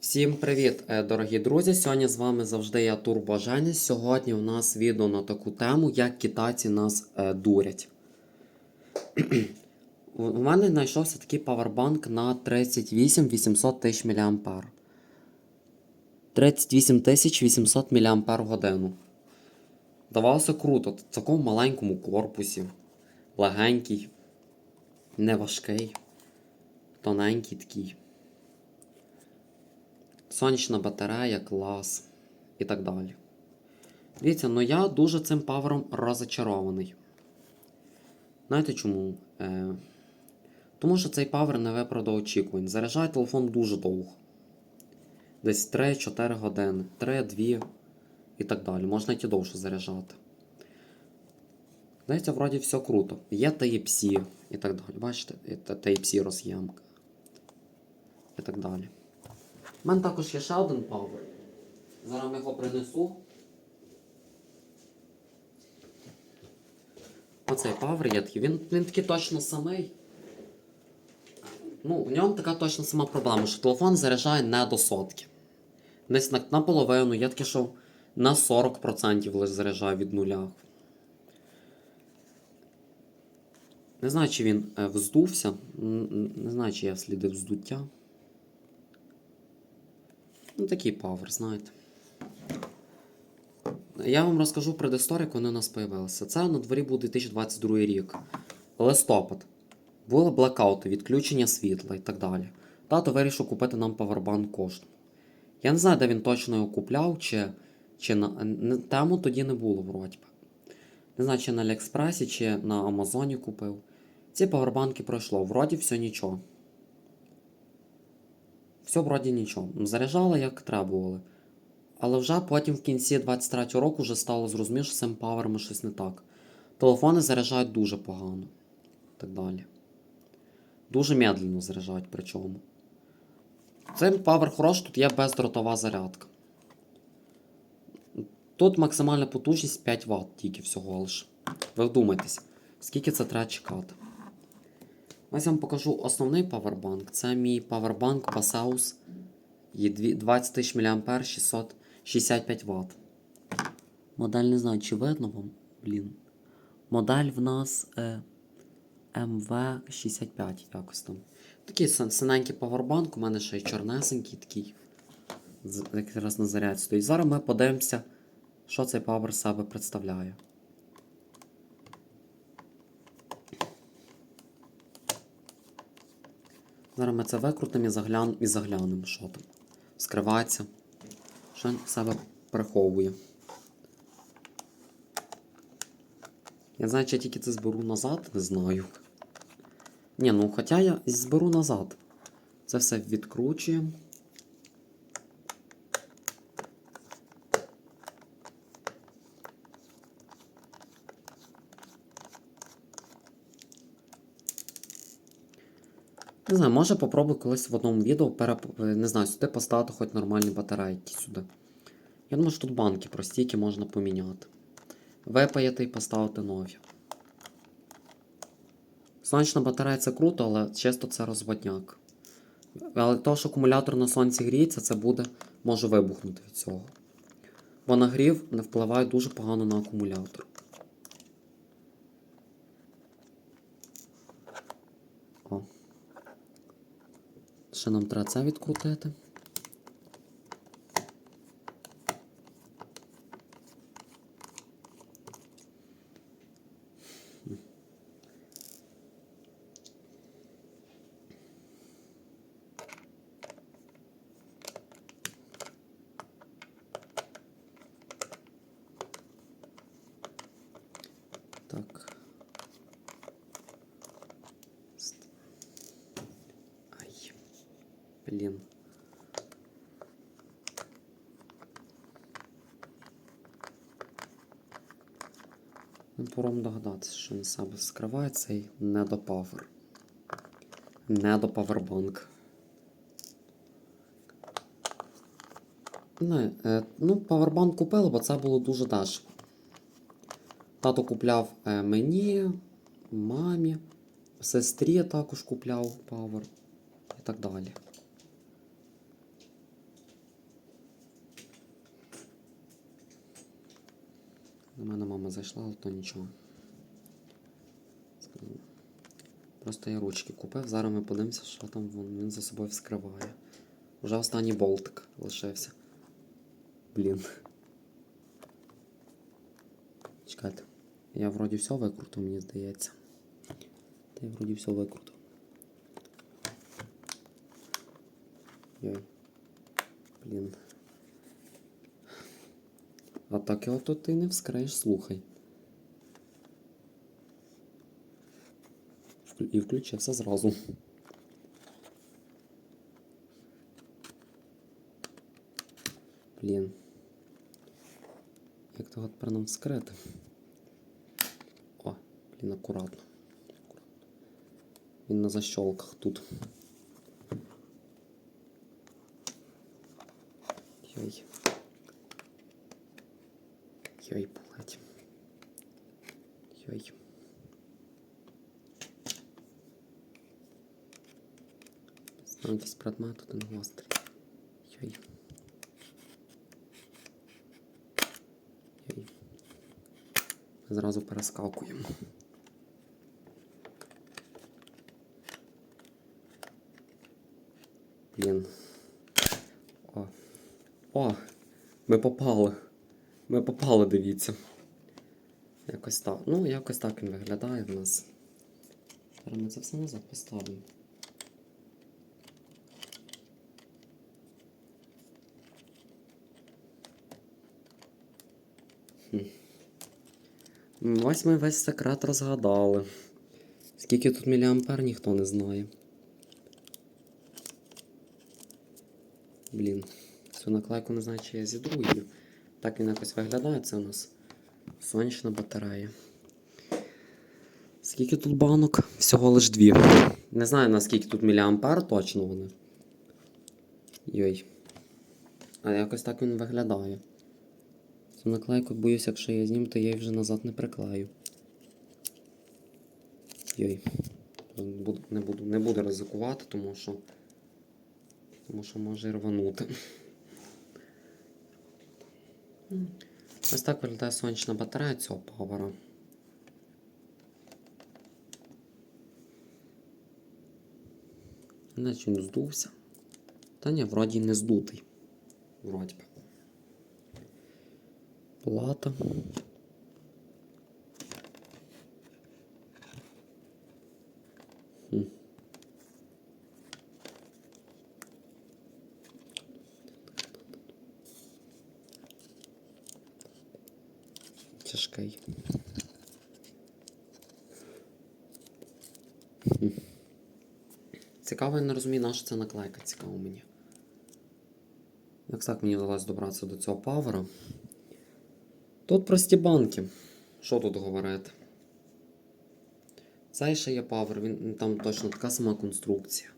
Всім привіт, е, дорогі друзі! Сьогодні з вами завжди я Турбо Женя. Сьогодні у нас відео на таку тему, як китайці нас е, дурять. У мене знайшовся такий павербанк на 38 800 тисяч мА. 38 800 мАч. Давалося круто, в такому маленькому корпусі. Легенький, неважкий, тоненький такий. Сонячна батарея, клас і так далі. Дивіться, ну я дуже цим павером розочарований. Знаєте чому? Е, Тому що цей павер не виправдав очікувань. Заряджає телефон дуже довго. Десь 3-4 години, 3-2 і так далі. Можна й довше заряджати. Здається, вроді все круто. Є Type-C і так далі. Бачите, Type-C роз'ємка. І так далі. У мене також є ще один павер. Зараз я його принесу. Оцей павер є такий. Він, він такий точно самий. Ну, в ньому така точно сама проблема, що телефон заряджає не до сотки. Десь на, наполовину, є таке, що на 40% лише заряджає від нуля. Не знаю, чи він е, вздувся. Не знаю, чи я слідив вздуття. Ну, такий павер, знаєте. Я вам розкажу предісторію, коли у нас появилися. Це на дворі був 2022 рік. Листопад. Були блекаути, відключення світла і так далі. Тато вирішив купити нам павербанк коштом. Я не знаю, де він точно його купляв, чи, чи на. Тему тоді не було, вроді. Не знаю, чи на Аліекспресі, чи на Амазоні купив. Ці павербанки пройшло. Вроді все нічого. Все вроді нічого. Заряджали як требували. Але вже потім в кінці 23-го року вже стало зрозуміло, що з цим павером щось не так. Телефони заряджають дуже погано. Так далі. Дуже медленно заряджають причому. Цей павер хороший, тут є бездротова зарядка. Тут максимальна потужність 5 Вт тільки всього лише. Ви вдумайтесь, скільки це треба чекати. Ось я вам покажу основний павербанк. Це мій павербанк Passaus. Є 20 тисяч мА 665 Вт. Модель не знаю, чи видно вам. Блін. Модель в нас е, МВ65 якось там. Такий синенький павербанк, у мене ще й чорнесенький такий. Якраз на зарядці стоїть. Зараз ми подивимося, що цей павер себе представляє. Зараз ми це викрутимо і, заглян... і заглянемо, що там. Скривається. Що він себе приховує. Я знаю, чи я тільки це зберу назад, не знаю. Ні, ну хоча я зберу назад. Це все відкручуємо. Не знаю, може попробую колись в одному відео переп... не знаю, сюди поставити хоч нормальні батарейки сюди. Я думаю, що тут банки прості, які можна поміняти. Випаяти і поставити нові. Сонячна батарея це круто, але чисто це розводняк. Але то, що акумулятор на сонці гріється, це буде, може вибухнути від цього. Бо нагрів не впливає дуже погано на акумулятор. Ще нам треба це відкрутити. Так. Блін. Ну, Пора вам догадатися, що він себе скриває цей недопавер. Недопавербанк. Не, е, ну, павербанк купили, бо це було дуже дешево. Тато купляв е, мені, мамі, сестрі також купляв павер і так далі. До мене мама зайшла, але то нічого. Просто я ручки купив. Зараз ми подивимося, що там він за собою вскриває. Вже останній болтик лишився. Блін. Чекайте. Я вроді все викрутив, мені здається. Та я вроді все викрутив. Йой. Блін. А так його тут ти не вскриєш, слухай. І включився зразу. Блін. Як того тепер нам вскрити? О, блін. Акуратно. Він на защолках тут. Йой. Йой, блядь. Йой. Знаю якийсь предмет один гострий. Йой. Йой. Зразу перескакуємо. Блін. О. О! Ми попали. Ми попали, дивіться. Якось так. Ну, якось так він виглядає в нас. Зараз ми це все назад поставимо. Хм. Ось ми весь секрет розгадали. Скільки тут міліампер, ніхто не знає. Блін, цю наклейку не знаю, чи я зідру її. Так він якось виглядає. Це у нас сонячна батарея. Скільки тут банок? Всього лиш дві. Не знаю наскільки тут міліампер точно вони. Йой. А якось так він виглядає. Цю наклейку боюсь, якщо я зніму, то я її вже назад не приклею. Йой. Не буду, не буду ризикувати, тому що. Тому що може рванути. Ось так виглядає сонячна батарея цього павера. Наче він здувся. Та ні, вроді не здутий. Вроді. Плата. Тяжкий. Хм. Цікаво, я не розумію, на що це наклейка цікаво мені. Як так мені вдалося добратися до цього павера? Тут прості банки. Що тут говорити? Цей ще є павер, він там точно така сама конструкція.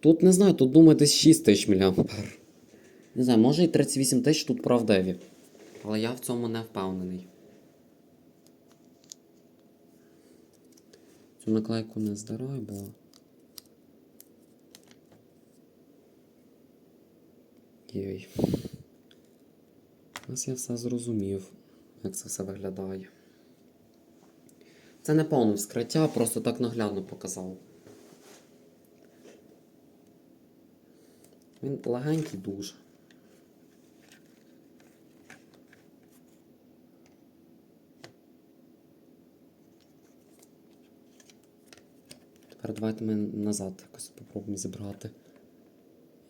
Тут не знаю, тут думаю десь 6 тисяч мА. Не знаю, може і 38 тисяч тут правдиві. Але я в цьому не впевнений. Цю наклейку не здираю, бо. Єй. Ось я все зрозумів, як це все виглядає. Це не повне вскриття, просто так наглядно показав. Він легенький дуже. Тепер давайте ми назад якось спробуємо зібрати.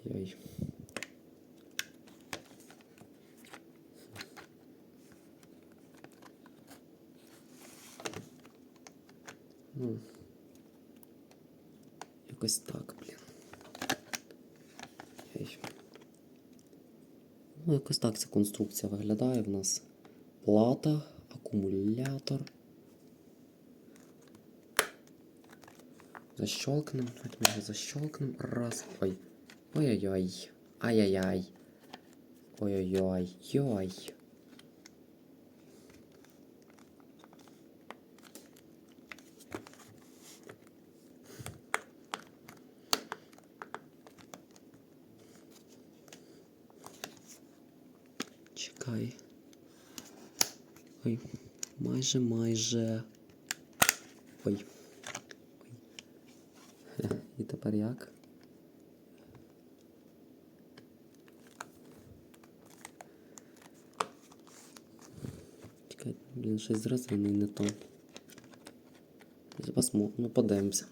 Йой. Ну. Якось так, блін. Ну, якось так ця конструкція виглядає в нас. Плата, акумулятор. Защелкнем. Давайте його защелкнем. Раз. Ой. Ой-ой-ой. Ай-яй-яй. Ой-ой-ой. Йой. Чекай. Ой, майже, майже. Ой. Ой. Тепер як? Чекай, блін, щось зразу не то. Посмо... Ну, подивимося.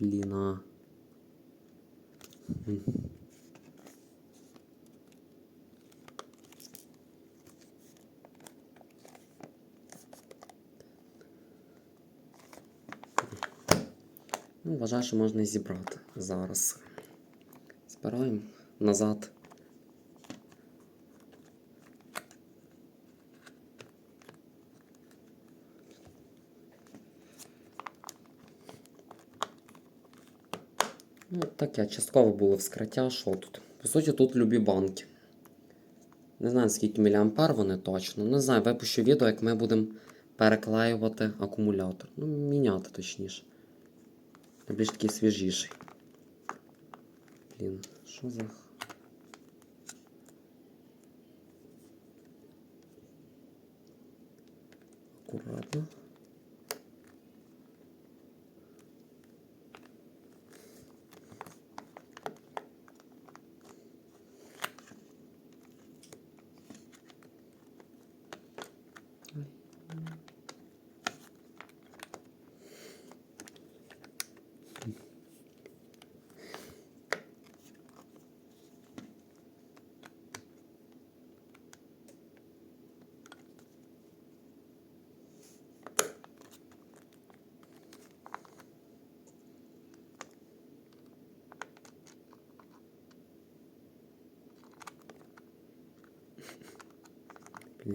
Блін, а. Вважаю, що можна і зібрати зараз. Збираємо назад. Ну, таке, частково було вскриття, що тут. По суті, тут любі банки. Не знаю, скільки міліампер вони точно. Не знаю, випущу відео, як ми будемо переклеювати акумулятор. Ну, міняти точніше. Більш такий свіжіший. Блін, що за. х-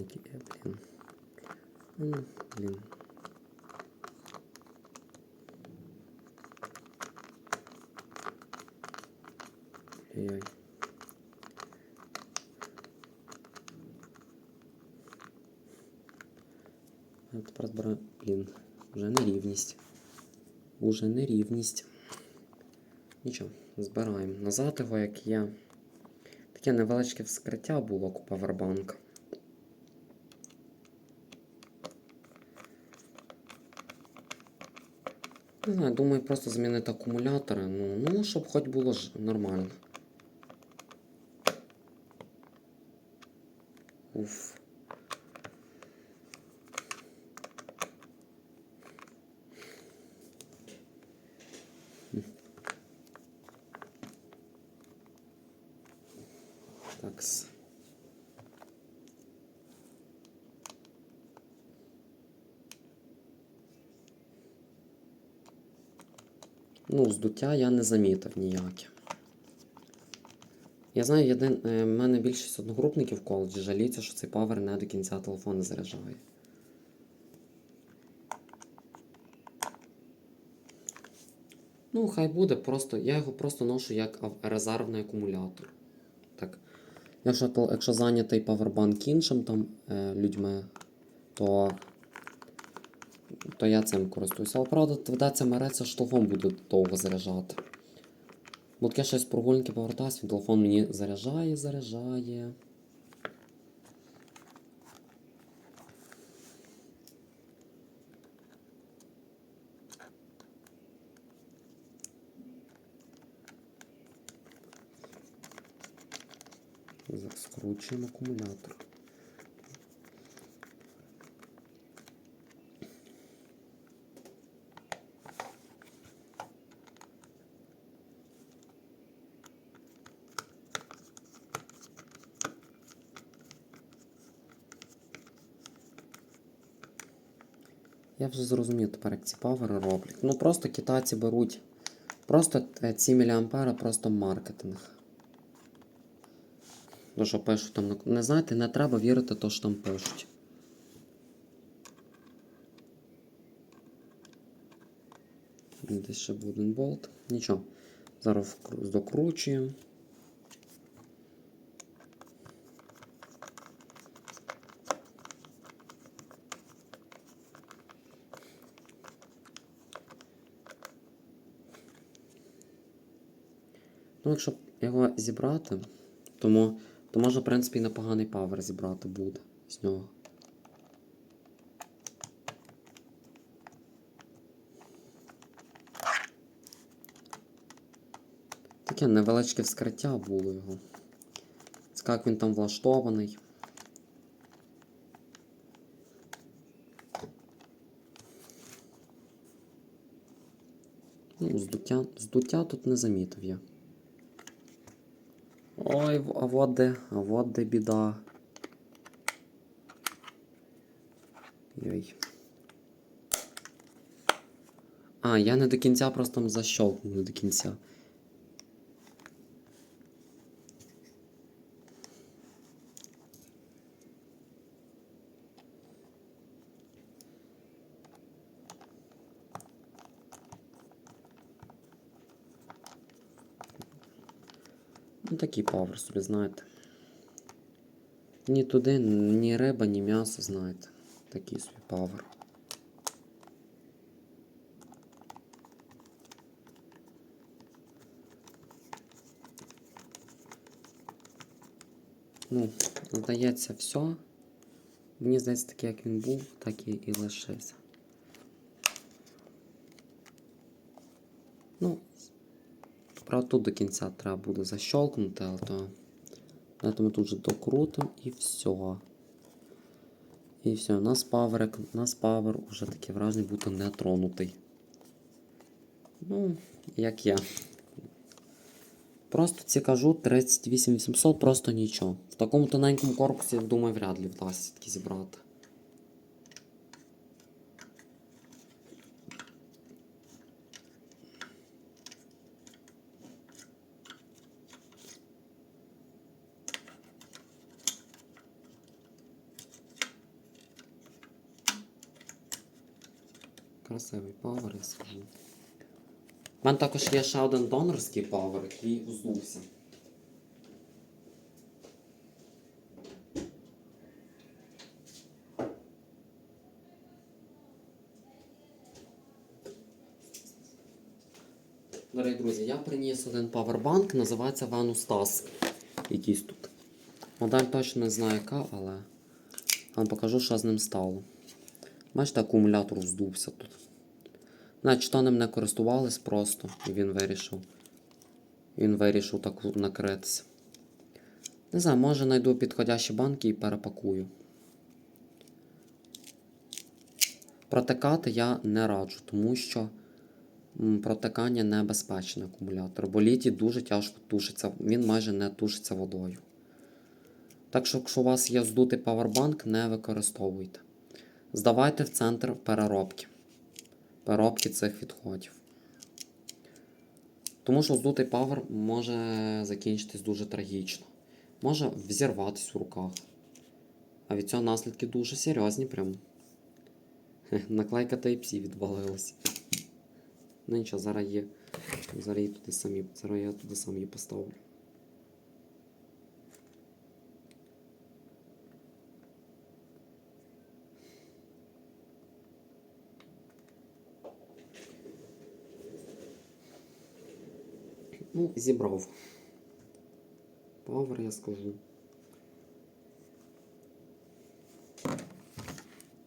Акуратно. Блін. Ну, блін. Ой-ой. Тепер збираю. Блін, вже нерівність. Уже нерівність. Нічого, збираємо назад його, як є. Таке невеличке вскриття було у павербанка. Не знаю, думаю, просто змінити акумулятори. Ну, ну щоб хоч було ж нормально. Уф. Такс. Ну, здуття я не замітив ніяке. Я знаю, єдин, е, в мене більшість одногрупників в коледжі жаліться, що цей павер не до кінця телефон заряджає. Ну, хай буде, просто я його просто ношу як резервний акумулятор. Так. Якщо, якщо зайнятий павербанк іншим там е, людьми, то, то я цим користуюся. Але правда, доведеться що телефон буде довго заряджати. Бо таке щось прогулянки повертаюся, він телефон мені заряджає, заряджає. Скручуємо акумулятор. Я вже зрозумів тепер, як ці павери роблять. Ну просто китайці беруть. Просто е, ці міліампери просто маркетинг. То, що пишуть там. на- Не знаєте, не треба вірити то, що там пишуть. Десь ще один болт. Нічого. Зараз докручуємо. Ну, якщо його зібрати, тому, то може, в принципі, і непоганий павер зібрати буде з нього. Таке невеличке вскриття було його. Цікаво, як він там влаштований. Ну, здуття, здуття тут не замітив я. Ой, а вот де, а вот де біда. Йой. А, я не до кінця просто защелкнув не до кінця. Такий павер собі, знаєте. Ні туди, ні риба, ні м'ясо, знаєте. Такий собі павер. Ну, здається, все. Мені здається, такий, як він був, так і, і лишився. Ну, Правда, тут до кінця треба буде защелкнути, але то. То ми тут же докрутимо і все. І все, у нас паверик, у нас павер уже таке враження, будто не тронутий. Ну, як я. Просто ці кажу 38800, просто нічого. В такому тоненькому корпусі, я думаю, вряд ли вдасться таки зібрати. Красивий павер, я скажу. У мене також є ще один донорський павер, який уздувся. Дорогі друзі, я приніс один павербанк, називається Venus TAS. Якийсь тут. Модель точно не знаю яка, але вам покажу, що з ним стало. Бачите, акумулятор вздувся тут. Значить, то ним не користувались просто, і він вирішив. Він вирішив так накритися. Не знаю, може знайду підходящі банки і перепакую. Протикати я не раджу, тому що протикання небезпечне акумулятор, бо літій дуже тяжко тушиться, він майже не тушиться водою. Так що, якщо у вас є здутий павербанк, не використовуйте. Здавайте в центр переробки. Переробки цих відходів. Тому що здутий павер може закінчитись дуже трагічно. Може взірватись у руках. А від цього наслідки дуже серйозні прям. Наклейка Type-C відвалилась. Ну нічого, зараз є. Зараз її туди самі. Зараз я туди сам поставлю. Ну, зібрав. Павер, я скажу.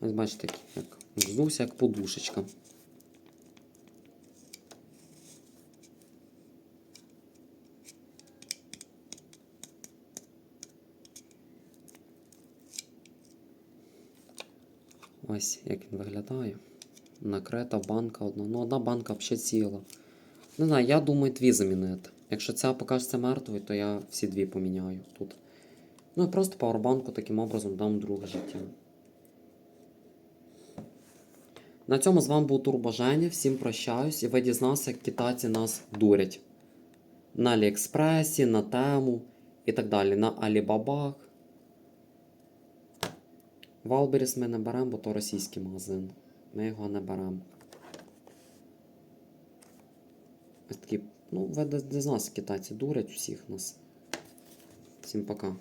Ось бачите, як вздувся як подушечка. Ось як він виглядає. Накрита банка одна. Ну, одна банка взагалі ціла. Не знаю, я думаю дві замінити. Якщо ця покажеться мертвою, то я всі дві поміняю тут. Ну і просто пауербанку таким образом дам друге життя. На цьому з вами був Тур Женя. Всім прощаюсь і ви дізналися, як китайці нас дурять. На Аліекспресі, на тему і так далі. На Алібабах. Валберіс ми не беремо, бо то російський магазин. Ми його не беремо. Ось такі, ну, ви дізналися, китайці дурять усіх нас. Всім пока.